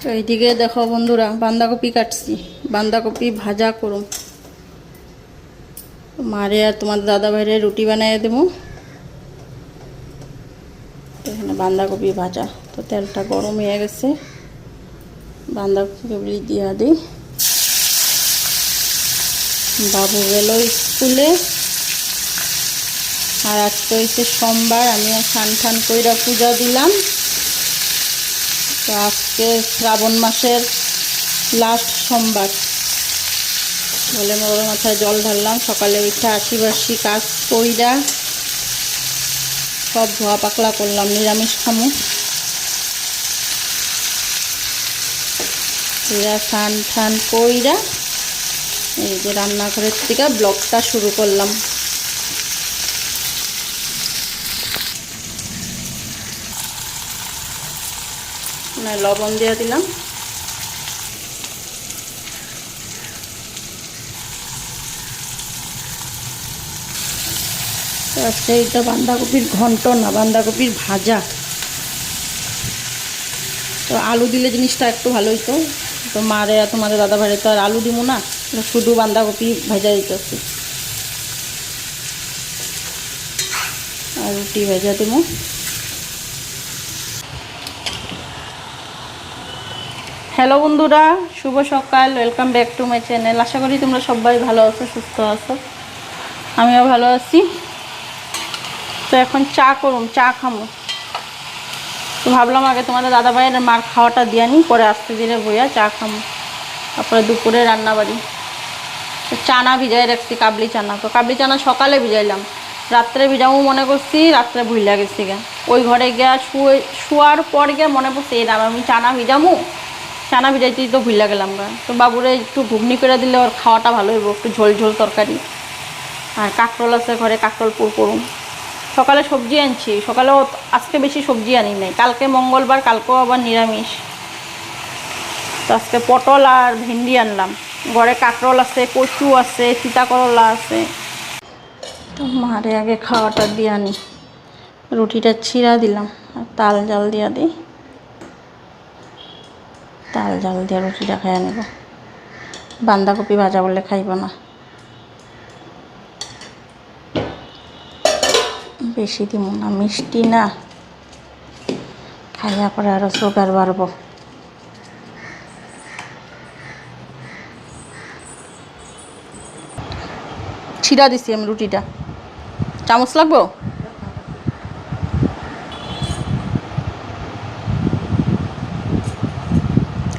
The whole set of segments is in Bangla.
তো এইদিকে দেখো বন্ধুরা, বাঁধাকপি কাটছি। বাঁধাকপি ভাজা করুম মারে আর তোমার দাদা ভাইরে রুটি বানিয়ে দেবো। এখানে বাঁধাকপি ভাজা। তো তেলটা গরম হয়ে গেছে। বাঁধাকপি দিয়া দিই। বাবু গেল স্কুলে। আর আজকে হচ্ছে সোমবার, আমিও স্নান টান কইরা পূজা দিলাম। তো আজকে শ্রাবণ মাসের লাস্ট সোমবার। বলে মোর মাথায় জল ঢাললাম, সকালে উঠে আশিবাসি কাজ কইরা সব ধোয়া পাকলা করলাম, নিরামিষ খামু। এরা স্নান টান কইরা এই যে রান্নাঘরের থেকে ব্লগটা শুরু করলাম। না লবণ দিয়ে দিলাম। আজকে বাঁধাকপির ঘন্ট না, বাঁধাকপির ভাজা। তো আলু দিলে জিনিসটা একটু ভালো হইতো। তো মারে আর তোমাদের দাদা ভাইরে তো আর আলু দিব না, শুধু বাঁধাকপি ভাজা দিতেছি আর রুটি ভেজা দিব হ্যালো বন্ধুরা, শুভ সকাল welcome back to my channel আশা করি তোমরা সবাই ভালো আছো, সুস্থ আছো। আমিও ভালো আছি। তো এখন চা করুম চা খামো। তো ভাবলাম আগে তোমাদের দাদা ভাইয়ের মার খাওয়াটা দিয়ে নিই পরে আস্তে ধীরে বইয়া চা খামো। তারপরে দুপুরে রান্না বাড়ি তো চানা ভিজাই রাখছি, কাবলি চানা। তো কাবলি চানা সকালে ভিজাইলাম। রাত্রে ভিজামু মনে করছি, রাত্রে ভুইলা গেছি গা। ওই ঘরে গিয়া শুয়ে শোয়ার পর গিয়ে মনে পড়ছে এই দাম আমি চানা ভিজামু? চানা ভিজাইতেই তো ভুইলা গেলাম গা তো বাবুরে একটু ঘুগনি করে দিলে ওর খাওয়াটা ভালো হইব, একটু ঝোল ঝোল তরকারি। আর কাঁকরোল আছে ঘরে, কাঁকরোল পুর করুন সকালে সবজি আনছি, সকালেও আজকে বেশি সবজি আনি নাই। কালকে মঙ্গলবার, কালকেও আবার নিরামিষ। তো আজকে পটল আর ভেন্ডি আনলাম। ঘরে কাঁকরোল আছে, কচু আছে সীতা করলা আছে। তো মারে আগে খাওয়াটা দিয়ে আনি। রুটিটা ছিঁড়া দিলাম, আর তাল জাল দিয়া দিই। তাল জাল দিয়ে রুটিটা খাইয়া নেব। বাঁধাকপি ভাজা বললে খাইব না। বেশি দিব না, মিষ্টি না। খাইয়া পরে আরও সুগার বাড়বো। ছিঁড়া দিছি আমি রুটিটা। চামচ লাগবো?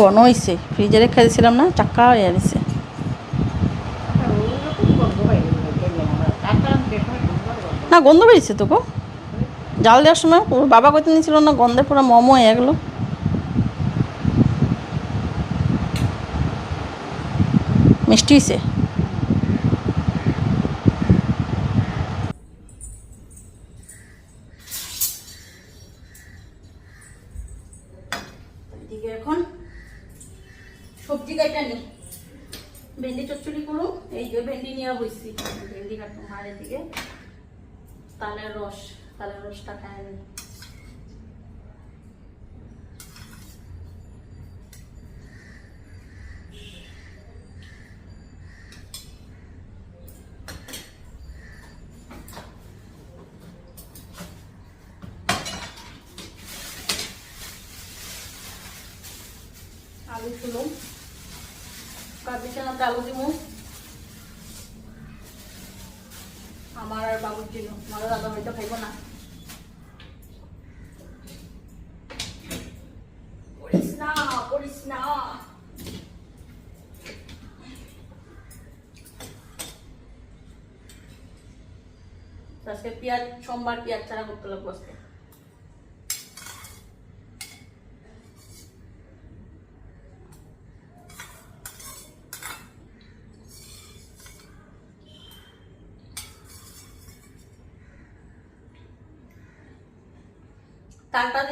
ঘন হয়েছে ফ্রিজে রেখে দিয়েছিলাম না, চাক্কা হয়ে দিছে না, গন্ধ বেরিয়েছে তো গো। জাল দেওয়ার সময় বাবা কইতে নিয়েছিল না, গন্ধে পুরো মোমো হয়ে গেলো। মিষ্টি হয়েছে আলু দিব। আমার আর বাবুর জন্য দাদা হয়তো খাইব না। করিস না করিস না। পেঁয়াজ, সোমবার পেঁয়াজ ছাড়া করতে লাগবো আজকে। তালটা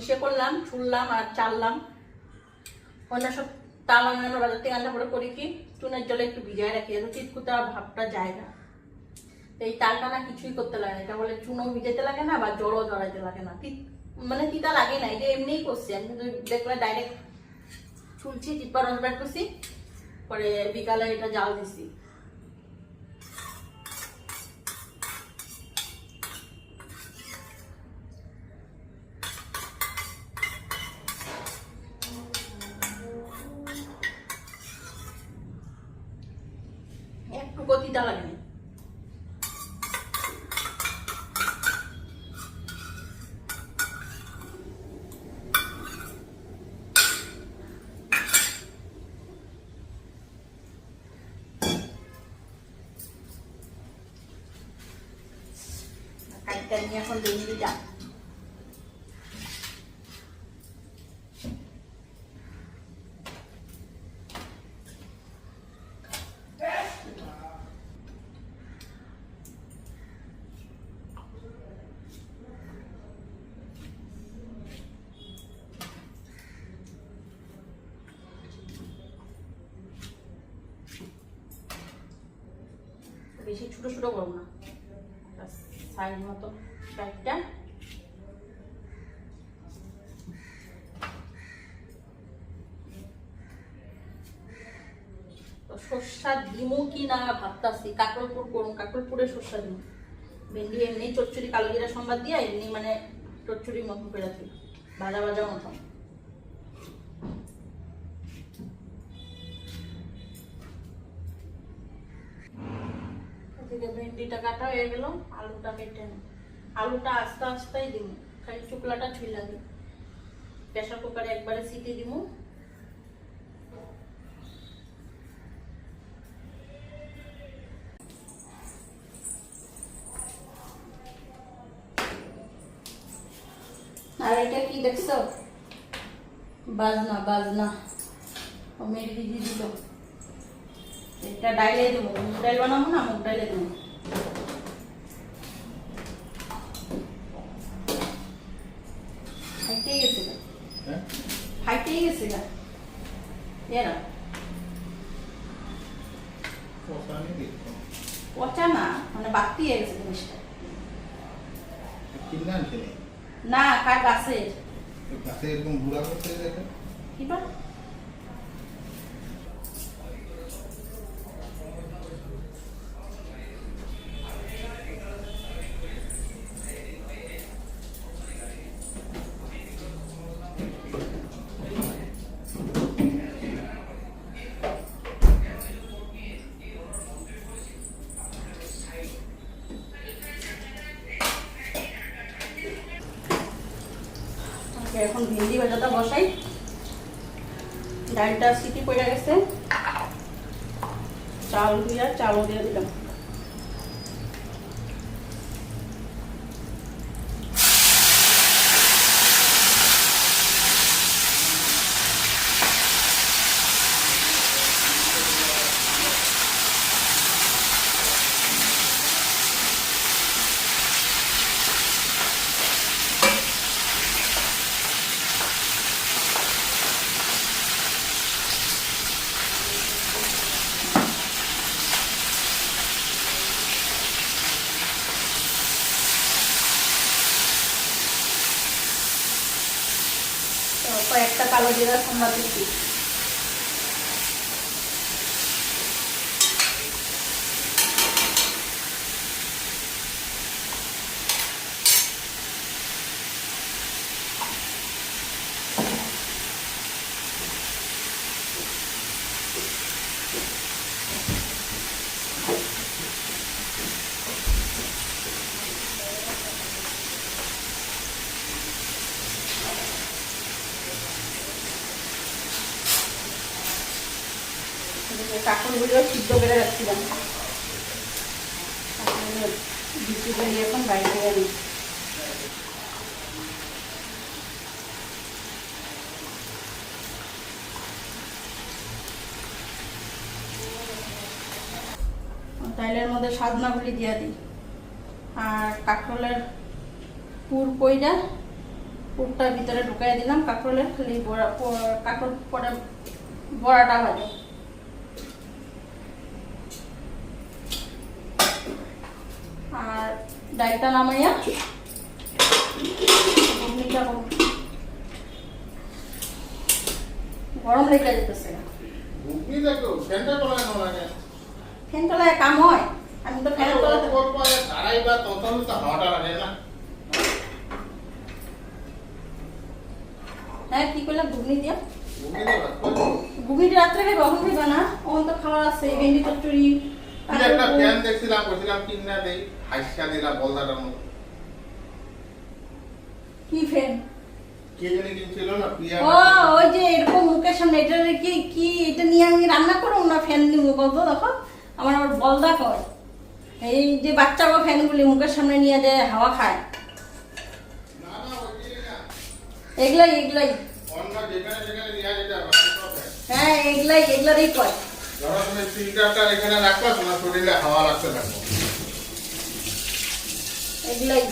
ইসে করলাম ছুললাম আর চাললাম। অন্য সব তাল অন্যান্য বাজার থেকে আনলে পরে করি কি, চুনের জলে একটু ভিজায় রাখি যাতে চিটকুটা ভাবটা যায় না। এই তালটা না কিছুই করতে লাগে না। এটা বলে চুনো ভিজাতে লাগে না বা জলও জড়াইতে লাগে না। মানে তিতা লাগে না এটা এমনিই করছি আমি। কিন্তু দেখলে ডাইরেক্ট ছুলছি চিপা রস করছি, পরে বিকালে এটা জাল দিছি। গতিটা লাগেনি কাটটা নিয়ে এখন বেশি ছোট ছোট করব না। সাইজ মতো তো সর্ষা দিমু কি না ভাবতাছি। কাকলপুর করুন কাকলপুরে সর্ষা দিমু। ভেন্ডি এমনি, চচ্চড়ি কালো জিরা সম্বাদ দিয়া এমনি মানে চচ্চড়ি মতন করে ভাজা ভাজা মতন। এদিকে ভেন্ডিটা কাটা হয়ে গেল, আলুটা কেটে নি আলুটা আস্তে আস্তেই দিব, খালি চুকলাটা ছুঁই লাগে প্রেশার কুকারে একবারে সিটি দিব। আর এটা কি দেখছ? বাজনা বাজনা। মেরে দিদি দিল। এটা ডাইলে দেবো মুগ ডাইল বানাবো না মুগ ডাইলে দেবো। গেছে গা। হ্যাঁ? গেছে গা। এরা পচা না মানে বাড়তি হয়ে গেছে জিনিসটা। নি? কার গাছের? গাছে এরকম বুড়া করতে দেখে। কি বা? এখন ভেন্ডি ভাজাটা বসাই। ডালটা সিটি পড়ে গেছে। চাল দিয়ে চালও দিয়ে দিলাম তো কয়েকটা কালো জিরা সম্বাদ সিদ্ধ করে রাখছিলাম। বিক্রি করে এখন বাইরে আনি। তাইলের মধ্যে সাজনাগুলি দিয়ে দিই। আর কাঁকরোলের পুর কইরা পুরটার ভিতরে ঢুকাই দিলাম। কাঁকরোলের খালি বড়া কাঁকরোল পরে বড়াটা ভাজো ডালটা নামাইয়া গরম লেগে? যেতেছে ফ্যান তলায় কাম হয়। আমি তো ফ্যানের তলাতে ওর পরে দাঁড়াই বা তখন তো হাওয়াটা লাগে না। হ্যাঁ কি করলাম ঘুগনি দিয়া? ঘুগনি রাত্রে। খাইবে এখন খাইবা না? ওখান তো খাবার আছে ভেন্ডি চচ্চড়ি কি একটা ফ্যান দেখছিলাম বলছিলাম কিনা দেই? হাইসা দিলাম বলদাটার মতো। কি ফ্যান? কে জানি কিনছিল না প্রিয়া ও ওই যে এরকম মুখের সামনে এটা কি কি এটা নিয়ে আমি রান্না করব না ফ্যান দিব কত দেখো আমার আবার বলদা কয় এই যে বাচ্চা বা ফ্যানগুলি মুখের সামনে নিয়ে যে হাওয়া খায়। এগুলাই এগুলাই। হ্যাঁ এগুলাই এগুলারই কয়। ধরো তুমি ফিল্টারটা এখানে রাখবা তোমার শরীরে হাওয়া লাগতে থাকবে। এগুলাই।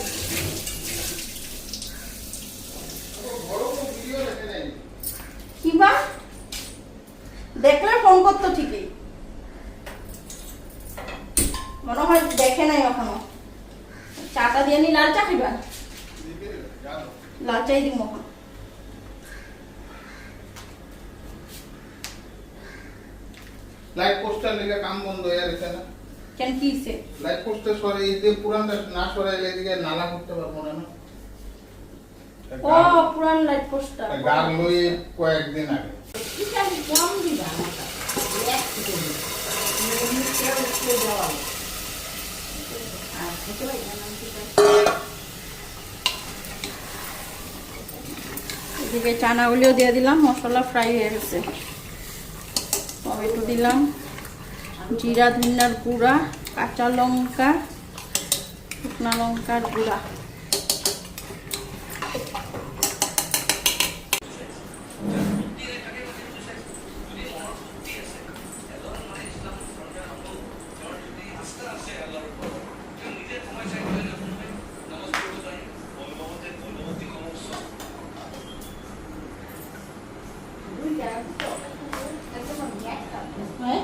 বড় দেখে নাই কি দেখলে ফোন করতো ঠিকই। মনে হয় দেখে নাই এখনও। চাটা দিয়ে নি লাল চা খাইবা? লাল চাই দিব এখন। লাইট পোস্টার লেগে কাম বন্ধ হয়ে গেছে না? কেন কি সে লাইট পোস্টার সরে এই যে পুরানটা না সরাইলে এদিকে নালা করতে পারব না না। ও পুরান লাইট পোস্টার গান লই কয়েকদিন আগে। এদিকে চানাগুলিও দিয়ে দিলাম মশলা ফ্রাই হয়ে গেছে। টমেটো দিলাম। জিরা ধনিয়ার গুঁড়া কাঁচা লঙ্কা শুকনা লঙ্কার গুঁড়া হ্যাঁ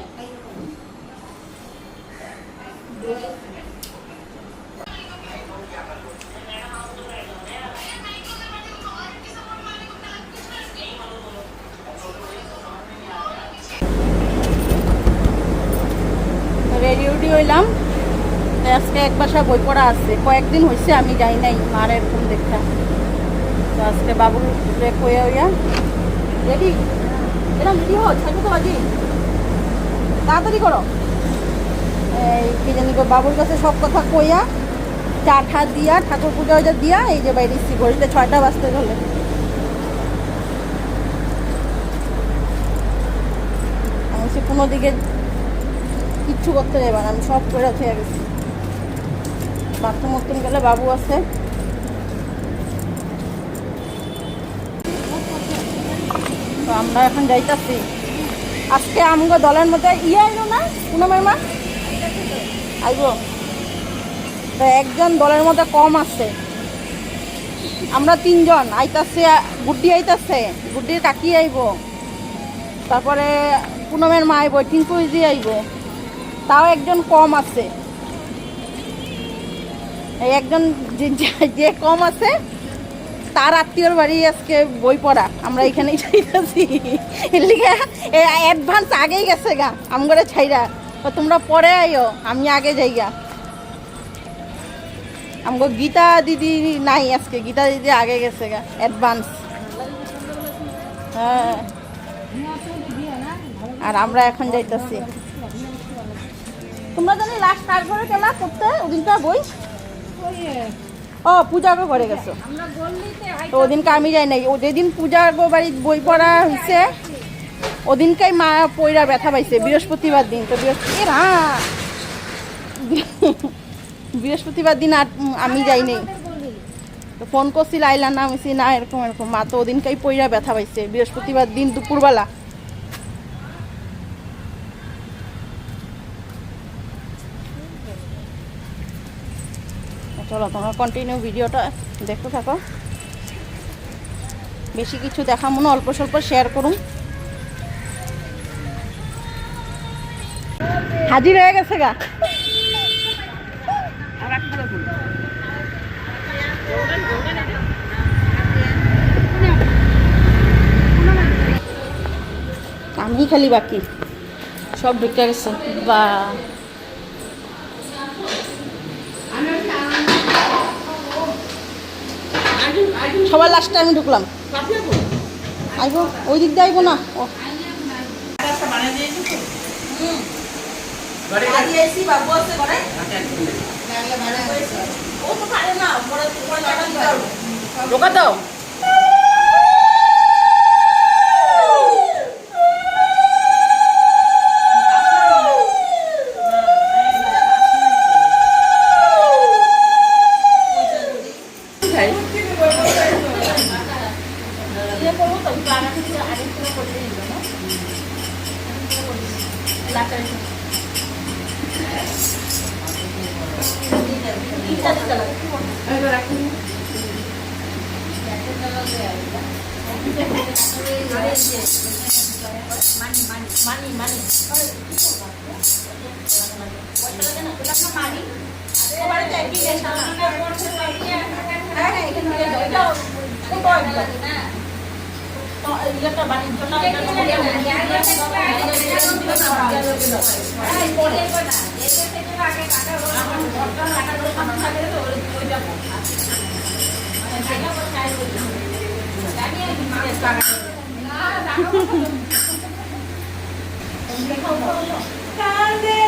রেডি উডি হইলাম। আজকে এক বাসা বই পড়া আছে। কয়েকদিন হয়েছে আমি যাই নাই মার এরকম দেখা তো আজকে বাবুর কইয়া হইয়া, রেডি? এরকম রেডি হো তো বাজি? তাড়াতাড়ি করো। এই কি জানি বাবুর কাছে সব কথা কইয়া চা ঠা দিয়া, ঠাকুর পূজা ওইটা দিয়া, এই যে বাইরে ঘড়িতে ছয়টা বাজতে সে কোনো দিকে কিচ্ছু করতে যাবে না, আমি সব করে থেকে গেছি। বাথরুম মতন গেলে বাবু আছে। তো আমরা এখন যাইতাছি। আজকে আমগো দলের মধ্যে ইয়ে আইলো না, পুনমের মা? আইব। তো একজন দলের মধ্যে কম আছে। আমরা তিনজন, আইতাছে, গুড্ডি আইতাছে, গুড্ডির কাকি আইব। তারপরে পুনমের মা আইব টিঙ্কু ইজি আইব। তাও একজন কম আছে। এই একজন যে- কম আছে, তার আত্মীয়র বাড়ি আজকে বই পড়া। আমরা এর লিগে অ্যাডভান্স আগেই গেছে গা, আমগরে ছাইরা। তো তোমরা পরে আইও, আমি আগে যাই গা আমগো গীতা দিদি নাই আজকে, গীতা দিদি আগে গেছে গা অ্যাডভান্স হ্যাঁ। আর আমরা এখন যাইতাছি। তোমরা জানি লাস্ট কার ঘরে গেলা করতে ওদিনটা বই? ও, পূজা গো ঘরে গেছো। তো ওদিনকে আমি যাই নাই। ও যেদিন পূজা গো বাড়ি বই পড়া হয়েছে ওদিনকাই মা পয়রা ব্যথা পাইছে, বৃহস্পতিবার দিন। তো বৃহস্পতি বৃহস্পতিবার দিন আর আমি যাই নাই। তো ফোন করছিল আইলা না আমি না, এরকম এরকম। মা তো ওদিনকাই পয়রা ব্যথা পাইছে, বৃহস্পতিবার দিন দুপুরবেলা। চলো, তোমরা কন্টিনিউ ভিডিওটা দেখতে থাকো। বেশি কিছু দেখা মনে অল্প স্বল্প শেয়ার করুন। হাজির হয়ে গেছে গা। আমি খালি বাকি। সব ঢুকে গেছে। বা সবার লাস্টে আমি ঢুকলাম। আইবো ওই দিক দিয়ে আইব না? ও। ঢোকা দাও কাঁদে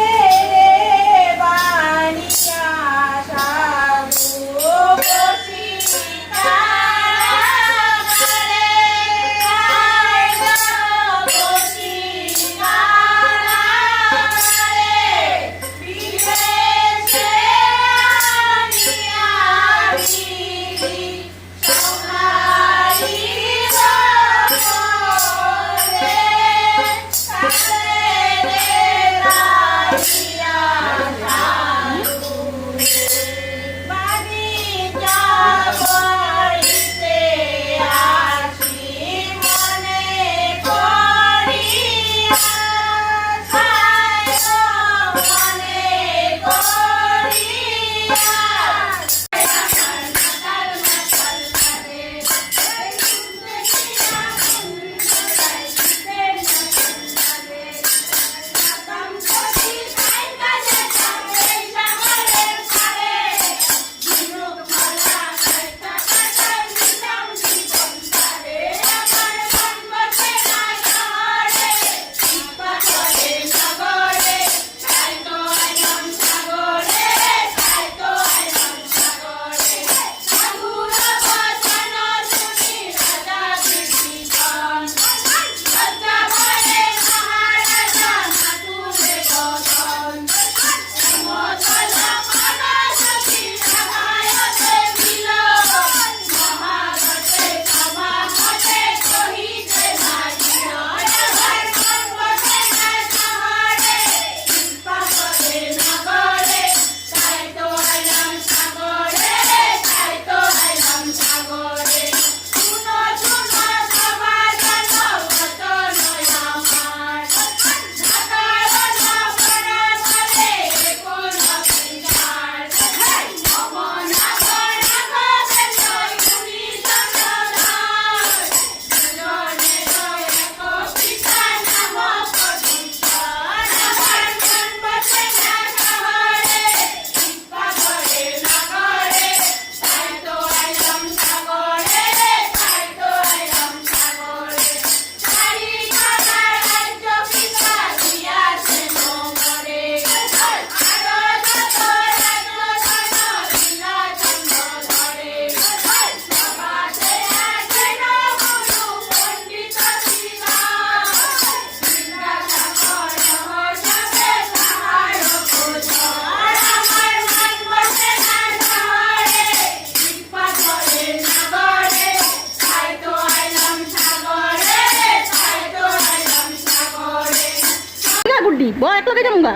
গুড্ডি ব এক লগে যাম গা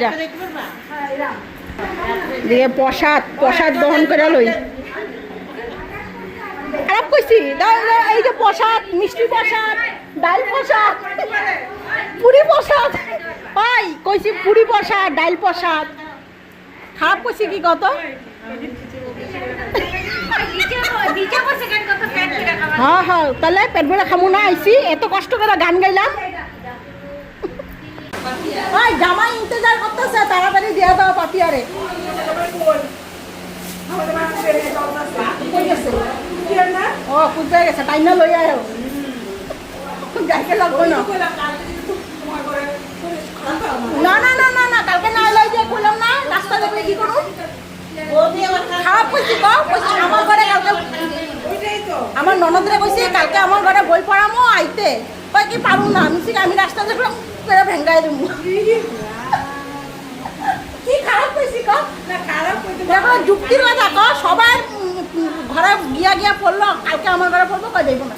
যা। দিয়ে প্রসাদ প্রসাদ দহন করে লই। খারাপ কইছি। এই যে প্রসাদ মিষ্টি প্রসাদ ডাল প্রসাদ পুরি প্রসাদ। ওই কইছি পুরি প্রসাদ ডাল প্রসাদ। খারাপ কইছি কি কত? হ্যাঁ হ্যাঁ তাহলে পেট ভরে খামু না আইসি এত কষ্ট করে গান গাইলাম। ওই জামাই ইন্তজার করতেছে, তাড়াতাড়ি দিয়ে দাও পাপিয়ারে। ও খুঁজতে গেছে তাই না লই আয়। যাইকে লাগবো না। না না না না কালকে না লই যে কইলাম না কি করুন খারাপ কইছি তো, কইছি আমার কালকে আমার ননদরে কইছি, কালকে আমার ঘরে বই পড়ামো, আইতে। কই কি পারু না, আমি আমি রাস্তা যাবে করে ভেঙ্গাই দেবো কি খারাপ কইছি কো দেখো যুক্তির কথা ক সবার ঘরে গিয়া গিয়া পড়ল কালকে আমার ঘরে পড়ব কয় দেখব না।